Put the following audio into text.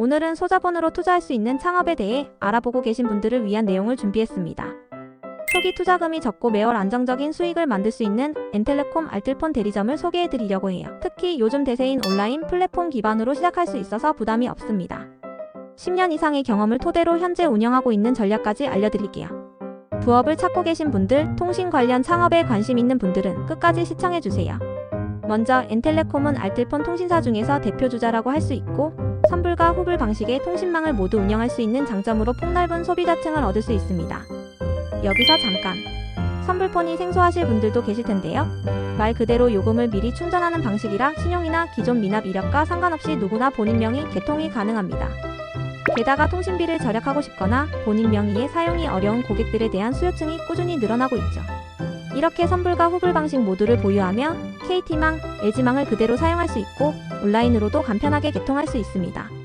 오늘은 소자본으로 투자할 수 있는 창업에 대해 알아보고 계신 분들을 위한 내용을 준비했습니다. 초기 투자금이 적고 매월 안정적인 수익을 만들 수 있는 엔텔레콤 알뜰폰 대리점을 소개해 드리려고 해요. 특히 요즘 대세인 온라인 플랫폼 기반으로 시작할 수 있어서 부담이 없습니다. 10년 이상의 경험을 토대로 현재 운영하고 있는 전략까지 알려드릴게요. 부업을 찾고 계신 분들, 통신 관련 창업에 관심 있는 분들은 끝까지 시청해 주세요. 먼저 엔텔레콤은 알뜰폰 통신사 중에서 대표주자라고 할 수 있고 선불과 후불 방식의 통신망을 모두 운영할 수 있는 장점으로 폭넓은 소비자층을 얻을 수 있습니다. 여기서 잠깐 선불폰이 생소하실 분들도 계실 텐데요. 말 그대로 요금을 미리 충전하는 방식이라 신용이나 기존 미납 이력과 상관없이 누구나 본인 명의 개통이 가능합니다. 게다가 통신비를 절약하고 싶거나 본인 명의의 사용이 어려운 고객들에 대한 수요층이 꾸준히 늘어나고 있죠. 이렇게 선불과 후불 방식 모두를 보유하며 KT망, LG망을 그대로 사용할 수 있고 온라인으로도 간편하게 개통할 수 있습니다.